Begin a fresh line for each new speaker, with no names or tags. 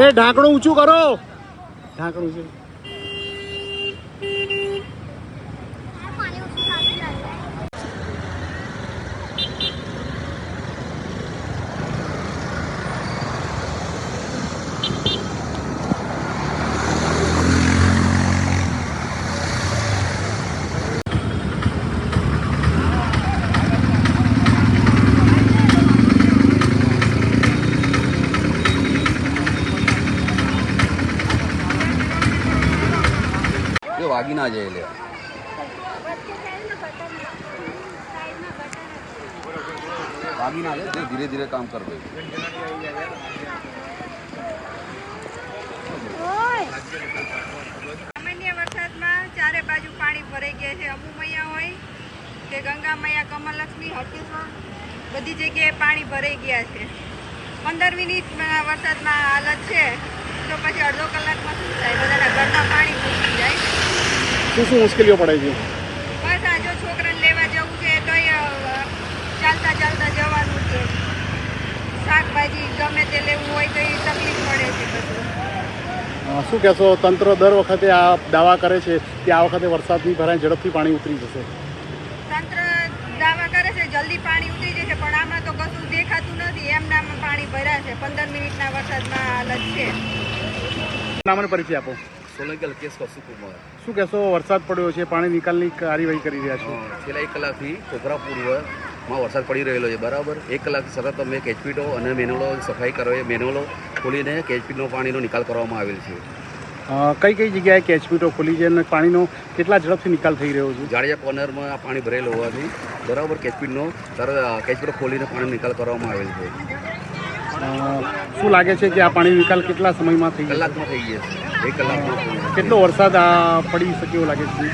એ ઢાંકણું ઊંચું કરો. ઢાંકણું ઊંચું
વાગી ના જાય લે વાગી ના જાય ધીરે ધીરે કામ કર ભાઈ.
સામાન્ય વરસાદમાં ચારે બાજુ પાણી ભરાઈ ગયા છે. અમુ હોય કે ગંગા મૈયા કમલલક્ષ્મી હરકેશ્વર બધી જગ્યાએ પાણી ભરાઈ ગયા છે. પંદર મિનિટ વરસાદમાં હાલત છે, તો પછી અડધો કલાકમાં શું થાય? બધાના જાય
શું શું મુશ્કેલીઓ પડે છે?
બસ આ જો છોકરાને લેવા જવું છે તોય ચાલતા ચાલતા જવાનું છે. શાકભાજી ગમે તે લેવું હોય તો એ તકલીફ પડે છે બધું.
શું કહેશો તંત્ર દર વખતે આ દાવા કરે છે કે આ વખતે વરસાદની ભરાય ઝડપથી પાણી ઉતરી જશે?
તંત્ર દાવા કરે છે જલ્દી પાણી ઉતરી જશે પણ આમાં તો કશું દેખાતું નથી. એમ નામ પાણી ભર્યા છે પંદર મિનિટના વરસાદમાં હાલત છે
નામને પરિચય આપો.
સોલંકી અલ્કેશ કૌશિકુમાર
શું કહેશો? વરસાદ પડ્યો છે પાણી નિકાલની કાર્યવાહી કરી રહ્યા છો?
છેલ્લા એક કલાકથી કોકરા પૂર્વમાં વરસાદ પડી રહેલો છે બરાબર? એક કલાક સતત અમે કેચપીટો અને મેનોલો સફાઈ કરવી મેનોલો ખોલીને કેચપીટનો પાણીનો નિકાલ કરવામાં આવેલ છે.
કઈ કઈ જગ્યાએ કેચપીટો ખોલી છે અને પાણીનો કેટલા ઝડપથી નિકાલ થઈ રહ્યો છે?
જાડિયા કોર્નરમાં આ પાણી ભરેલું હોવાથી બરાબર કેચપીટનો તરત કેચપીટો ખોલીને પાણીનો નિકાલ કરવામાં આવેલ છે.
શું લાગે છે કે આ પાણી નિકાલ કેટલા સમયમાં થઈ
કલાકમાં થઈ જશે.
કેટલો વરસાદ આ પડી શકે એવું લાગે છે?